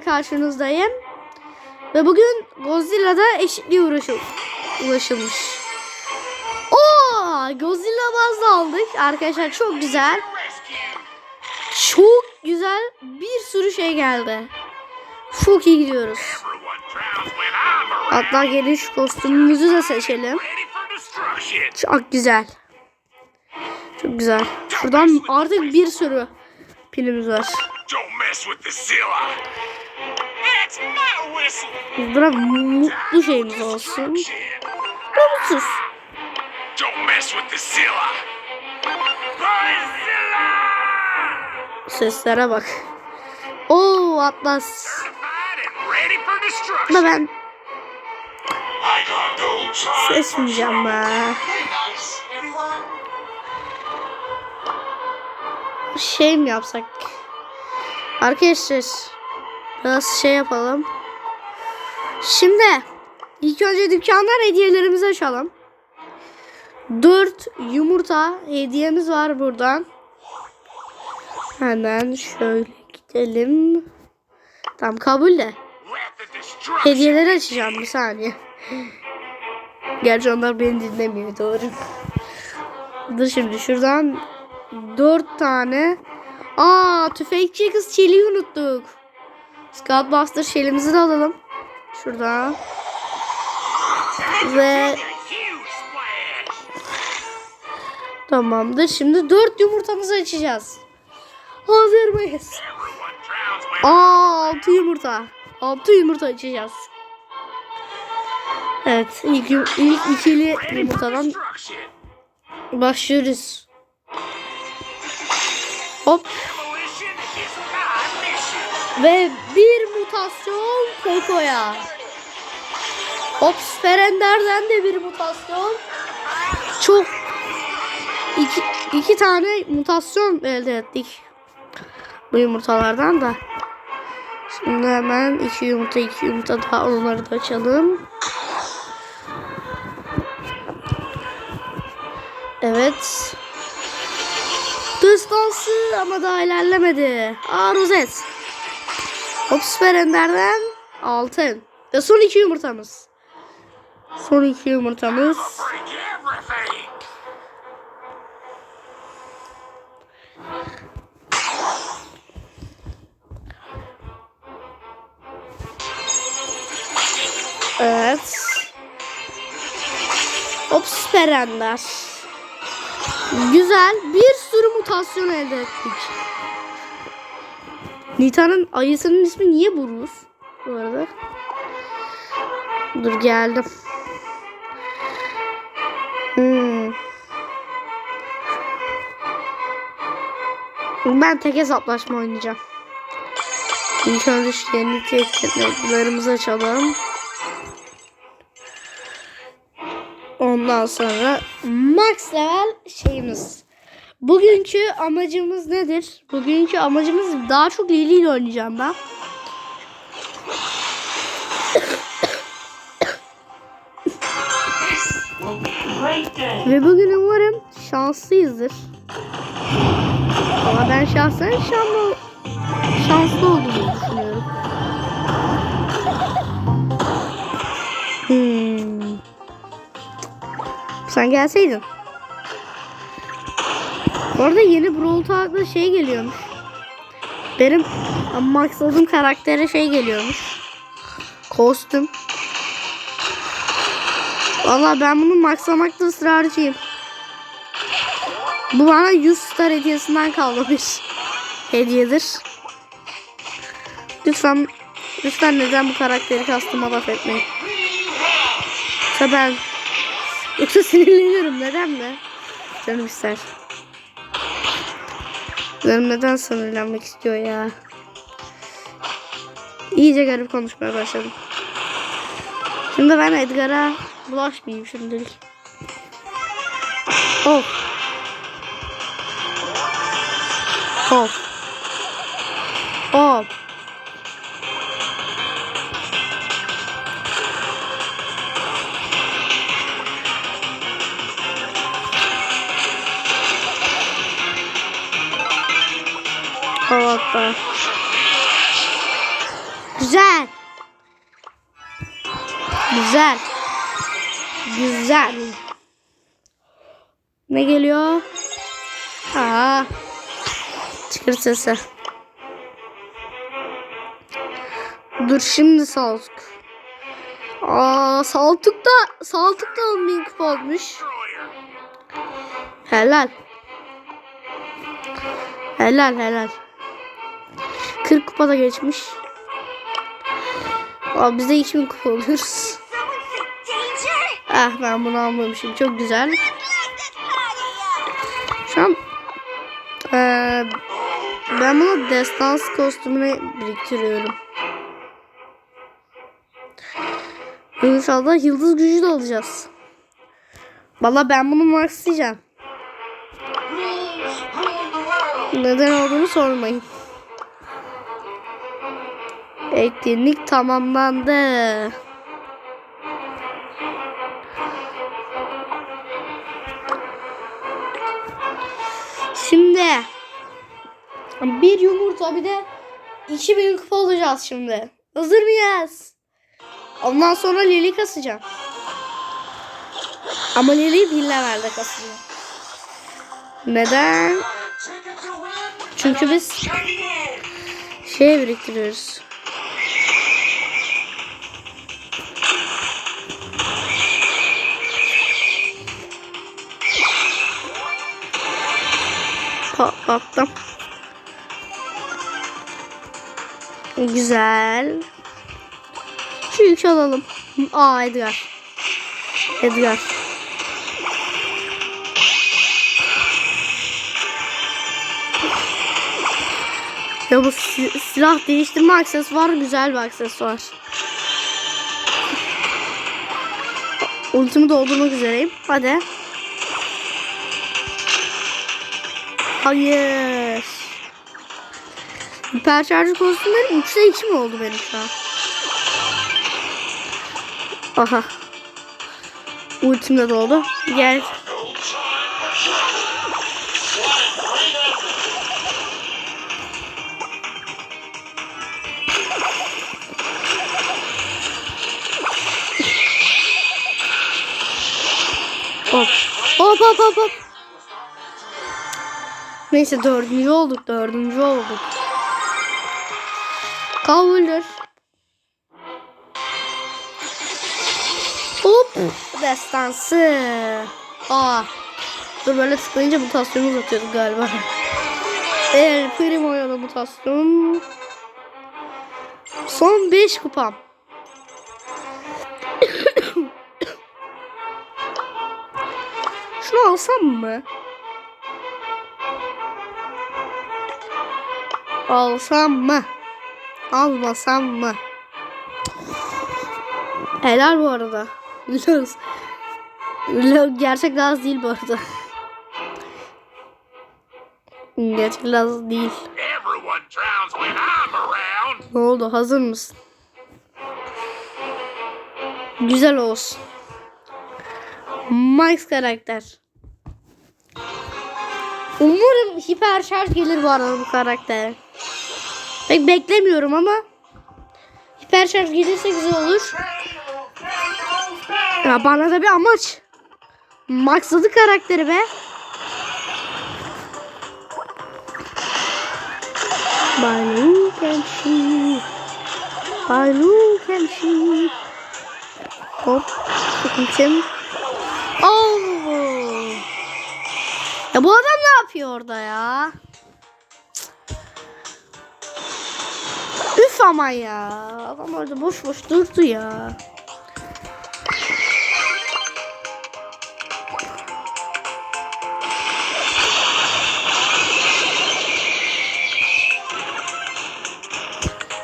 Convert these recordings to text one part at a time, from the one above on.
karşınızdayım. Ve bugün Godzilla'da eşitliğe uğraşı, ulaşılmış. Oo, Godzilla bazı aldık. Arkadaşlar çok güzel. Çok güzel bir sürü şey geldi. Çok iyi gidiyoruz. Hatta gelin şu kostümümüzü de seçelim. Çok güzel. Çok güzel. Şuradan artık bir sürü pilimiz var. Bırak mutlu şeyimiz olsun. Destruction. Mutsuz. Don't mess with the Zilla. Godzilla! Seslere bak. Oo Atlas. Ama ben seçmeyeceğim be. Şey mi yapsak? Arkadaşlar biraz şey yapalım. Şimdi ilk önce dükkandan hediyelerimizi açalım. 4 yumurta hediyemiz var buradan. Hemen şöyle gidelim. Tamam kabul de. Hediyeleri açacağım bir saniye. Gerçi onlar beni dinlemiyor doğru. Dur şimdi şuradan dört tane. Aa tüfekçi kız çeliği unuttuk. Scoutbuster şelimizi de alalım. Şurada. Ve tamamdır. Şimdi dört yumurtamızı açacağız. Hazır mıyız? Aa altı yumurta. Altı yumurta açacağız. Evet ilk, ilk ikili yumurtadan başlıyoruz. Hop ve bir mutasyon Koko'ya. Hop Ferender'den de bir mutasyon. Çok iki, iki tane mutasyon elde ettik. Bu yumurtalardan da. Şimdi hemen iki yumurta iki yumurta daha onları da açalım. Evet. Distansı ama daha ilerlemedi. Aa rozet. Hop süper enderden altın. Ve son iki yumurtamız. Son iki yumurtamız. Evet. Hop süper ender. Güzel. Bir sürü mutasyon elde ettik. Nita'nın ayısının ismi niye Bruce? Bu arada. Dur geldim. Hmm. Ben tek hesaplaşma oynayacağım. İlk önce şu yeni etiketlerimizi açalım. Ondan sonra max level şeyimiz. Bugünkü amacımız nedir? Bugünkü amacımız daha çok Lili ile oynayacağım ben. Ve bugün umarım şanslıyızdır. Ama ben şahsen şanslı, şanslı olduğumu düşünüyorum. Hmm. Sen gelseydin. Bu arada yeni Brawl Talk'da şey geliyormuş. Benim maxladığım karaktere şey geliyormuş. Kostüm. Valla ben bunu maxlamakta ısrarcıyım. Bu bana 100 star hediyesinden kalmamış. Hediyedir. Lütfen lütfen neden bu karakteri kastıma laf etmeyin. Yoksa ben Yoksa sinirleniyorum neden mi? Canım ister. Canım neden sinirlenmek istiyor ya? İyice garip konuşmaya başladım. Şimdi ben Edgar'a bulaşmayayım şimdilik. Of. Of. Of. Havatta. Güzel. Güzel. Güzel. Ne geliyor? Aa. Çıkır sesi. Dur şimdi saltuk. Aa saltuk da saltuk da 10 bin kupa olmuş. Helal. Helal helal. 40 kupa da geçmiş. Aa, biz de 2000 kupa oluyoruz. Ah ben bunu almamışım. Çok güzel. Şu an eee, ben bunu destans kostümüne biriktiriyorum. İnşallah yıldız gücü de alacağız. Valla ben bunu maxlayacağım. Neden olduğunu sormayın. Etkinlik tamamlandı. Şimdi bir yumurta bir de 2000 kupa olacağız şimdi. Hazır mıyız? Ondan sonra Lili kasacağım. Ama Lili binlemelerde kasacağım. Neden? Çünkü biz şey biriktiriyoruz. Patlattım. Güzel. Şu yükü alalım. Aa Edgar. Edgar. Ya bu si- silah değiştirme aksesuarı güzel bir aksesuar. Ultimi doldurmak üzereyim. Hadi. Hayır. Hiper şarjı kostümleri 3'te 2 mi oldu benim şu an? Aha. Ultim de doldu. Gel. Hop. Hop hop hop hop. Neyse dördüncü olduk dördüncü olduk. Kavuldür. Hop. Destansı. Aa. Dur böyle tıklayınca mutasyonu uzatıyorduk galiba. Evet Primo'ya da mutasyon. Son 5 kupam. Şunu alsam mı? Alsam mı? Almasam mı? Helal bu arada. Laz gerçek Laz değil bu arada. Gerçek Laz değil. Ne oldu? Hazır mısın? Güzel olsun. Max karakter. Umarım hiper şarj gelir bu arada bu karaktere. Pek beklemiyorum ama hiper şarj gelirse güzel olur. Ya bana da bir amaç. Maxladı karakteri be. Balu Kenshi. Balu Kenshi. Hop. Sıkıntım. Oh. Ya bu adam ne yapıyor orada ya? Ama ya. Adam orada boş boş durdu ya.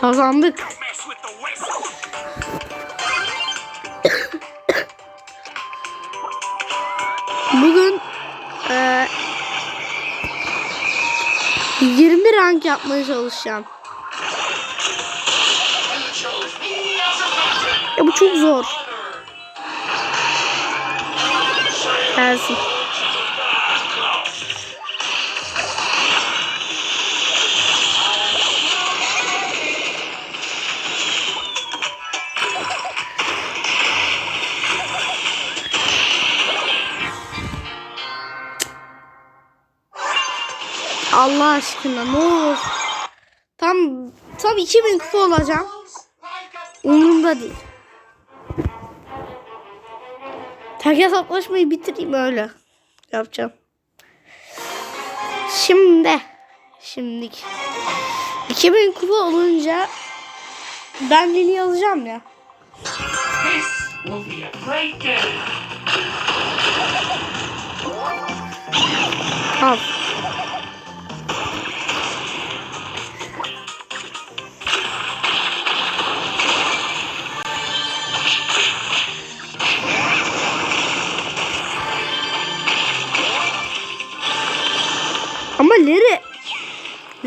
Kazandık. Bugün eee 20 rank yapmaya çalışacağım. Ya bu çok zor. Gelsin. Allah aşkına ne olur. Tam tam 2000 kupa olacağım. Umurumda değil. Tek hesaplaşmayı bitireyim öyle. Yapacağım. Şimdi. Şimdilik. 2000 kupa olunca ben Lili alacağım ya. Al.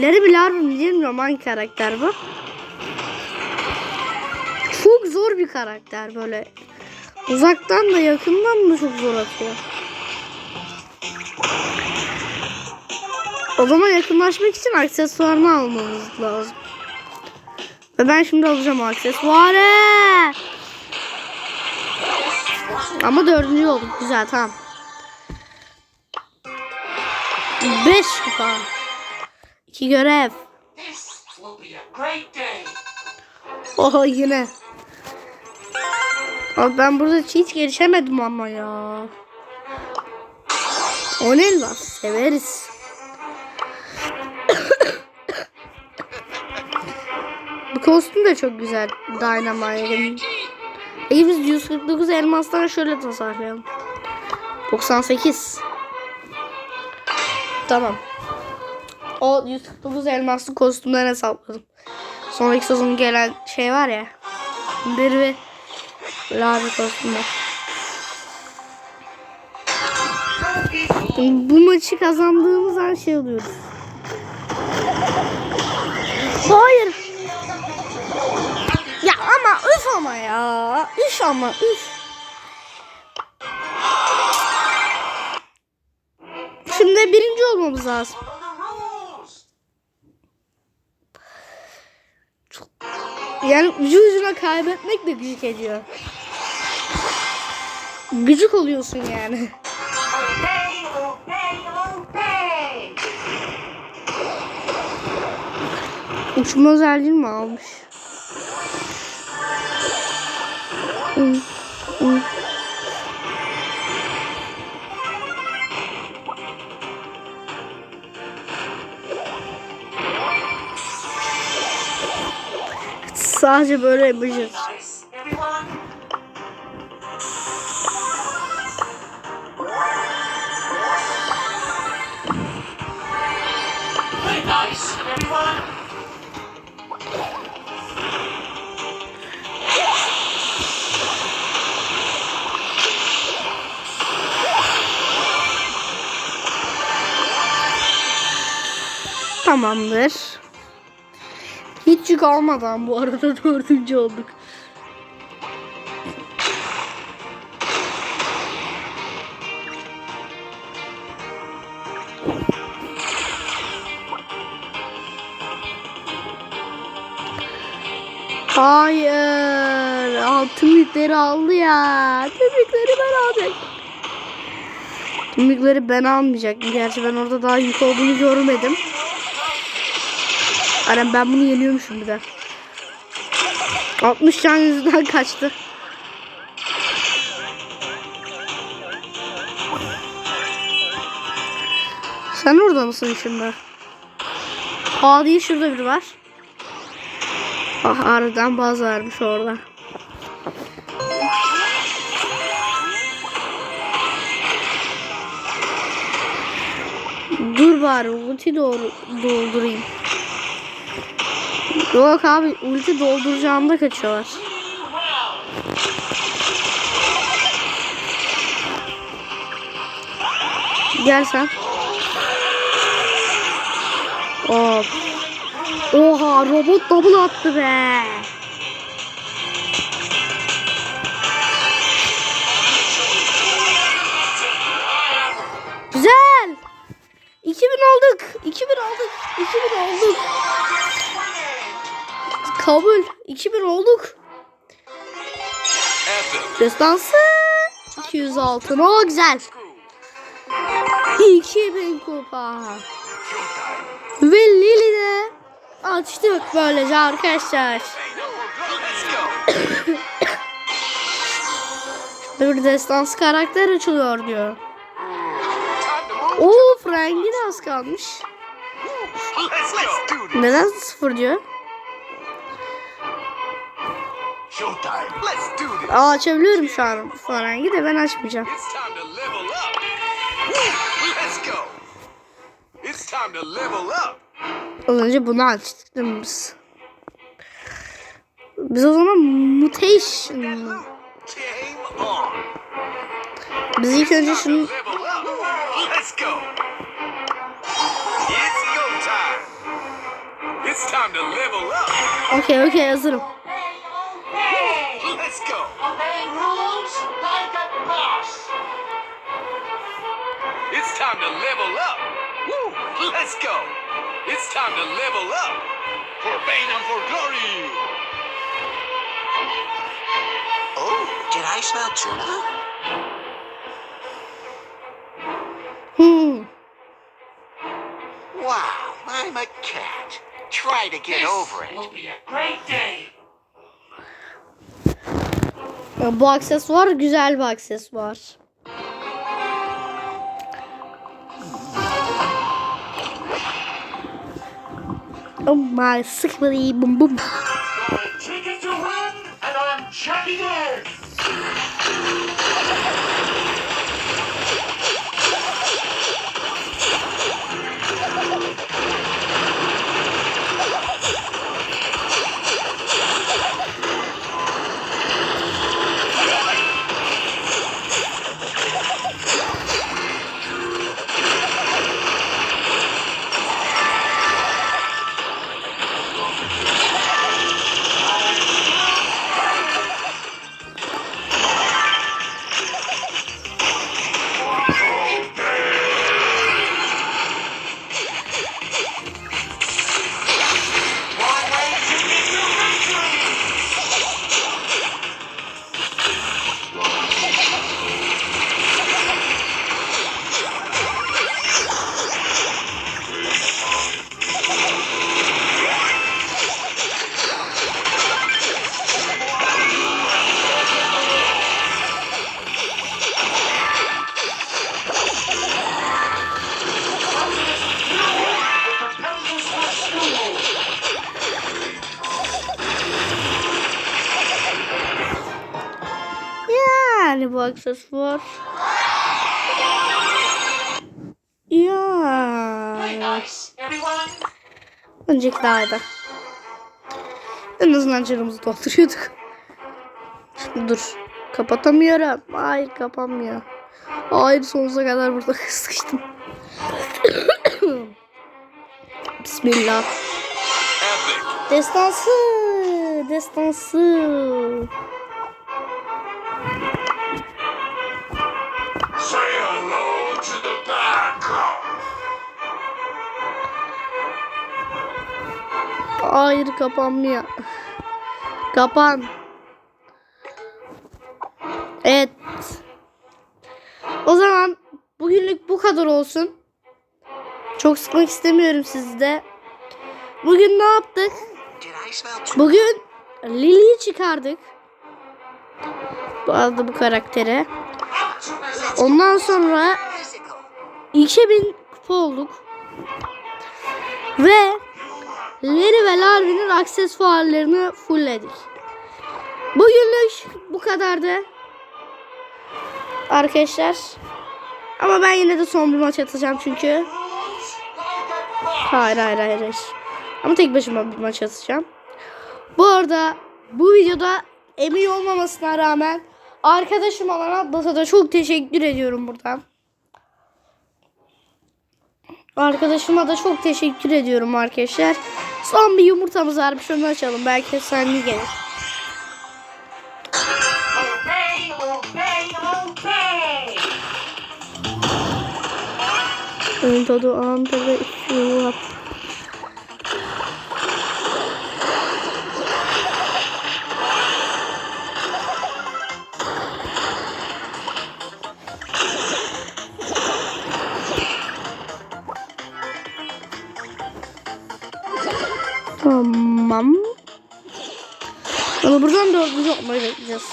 Larry bir Larry mi bilmiyorum hangi karakter bu. Çok zor bir karakter böyle. Uzaktan da yakından da çok zor atıyor. O zaman yakınlaşmak için aksesuarını almamız lazım. Ve ben şimdi alacağım aksesuarı. Ama dördüncü olduk. Güzel tamam. Beş kupa. İki görev. Oha yine. Abi ben burada hiç gelişemedim ama ya. O ne lan? Severiz. Bu kostüm de çok güzel. Dynamite'ın. İyi biz 149 elmastan şöyle tasarlayalım. 98. Tamam. O 149 elmaslı kostümden hesapladım. Sonraki sezon gelen şey var ya. Bir ve Lara kostümü. Bu maçı kazandığımız an şey oluyoruz. Hayır. Ya ama üf ama ya. Üf ama üf. Şimdi birinci olmamız lazım. Yani ucu ucuna kaybetmek de gücük ediyor. Gıcık oluyorsun yani. Uçma özelliğini mi almış? Hı, hı. Sadece böyle yapacağız. Tamamdır. Hiç yük almadan bu arada dördüncü olduk. Hayır. Altın yükleri aldı ya. Tüm ben alacak. Tüm yükleri ben almayacaktım. Gerçi ben orada daha yük olduğunu görmedim. Anam ben bunu yeniyormuşum bir de. 60 can yüzünden kaçtı. Sen orada mısın şimdi? Aa değil şurada biri var. Ah aradan bazı varmış orada. Dur bari ulti doğru doldurayım. Yok abi ulti dolduracağımda kaçıyorlar. Gel sen. Hop. Oha robot double attı be. Kabul. 2000 olduk. Destansı. 200 altın. O güzel. 2000 kupa. Ve Lili de açtık böylece arkadaşlar. Bir destansı karakter açılıyor diyor. Oo Frank'i de az kalmış. Neden sıfır diyor? Aa açabiliyorum şu an Frank'i de ben açmayacağım. Az önce bunu açtık değil mi biz? Biz o zaman mutation. Biz ilk önce şunu Level up. Let's time to level up. Woo. Let's go. It's time to level up. For Bane and for glory. Oh, did I smell tuna? Hmm. Wow, I'm a cat. Try to get over it. Will be a great day. Ya Bu aksesuar güzel bir aksesuar. Oh my sıkıntı bum bum. Aksesuar. Ya. Önceki daha iyiydi. En azından canımızı dolduruyorduk. Şimdi dur. Kapatamıyorum. Hayır kapanmıyor. Hayır sonsuza kadar burada sıkıştım. Bismillah. Destansı. Destansı. Say hello to the bad guy. Hayır kapanmıyor. Kapan. Evet. O zaman bugünlük bu kadar olsun. Çok sıkmak istemiyorum sizi de. Bugün ne yaptık? Bugün Lily'yi çıkardık. Bu arada bu karaktere. Ondan sonra Physical. 2000 kupa olduk. Ve Larry ve Larvin'in aksesuarlarını fullledik. Bugünlük bu kadardı. Arkadaşlar. Ama ben yine de son bir maç atacağım çünkü. Hayır hayır hayır. hayır. Ama tek başıma bir maç atacağım. Bu arada bu videoda emin olmamasına rağmen arkadaşım olan Atlas'a da çok teşekkür ediyorum buradan. Arkadaşıma da çok teşekkür ediyorum arkadaşlar. Son bir yumurtamız var. Bir şunu açalım. Belki efsane gelir. Tadı anda ve şu dördüncü olmayı bekleyeceğiz.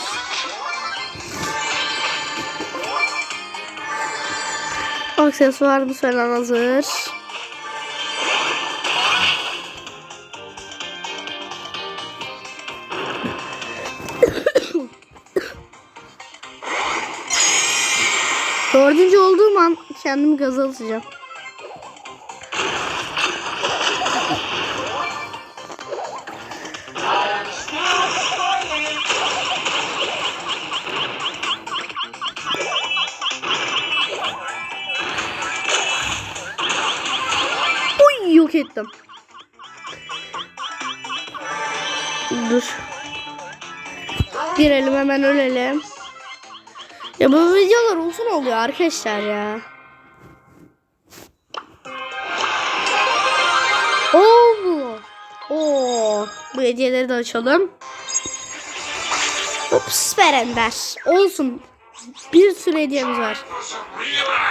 Aksesuarımız falan hazır. Dördüncü olduğum an kendimi gaza alacağım. Hemen ölelim. Ya bu videolar uzun oluyor arkadaşlar ya. Oo. Oo. Bu hediyeleri de açalım. Ops Berender. Olsun. Bir sürü hediyemiz var.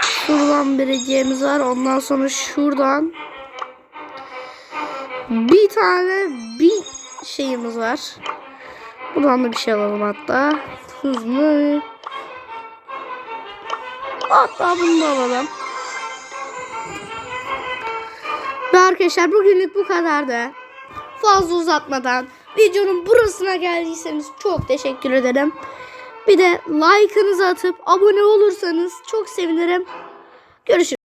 Şuradan bir hediyemiz var. Ondan sonra şuradan bir tane bir şeyimiz var. Buradan da bir şey alalım hatta. Hızlı. Hatta bunu da alalım. Ve arkadaşlar bugünlük bu kadardı. Fazla uzatmadan videonun burasına geldiyseniz çok teşekkür ederim. Bir de like'ınızı atıp abone olursanız çok sevinirim. Görüşürüz.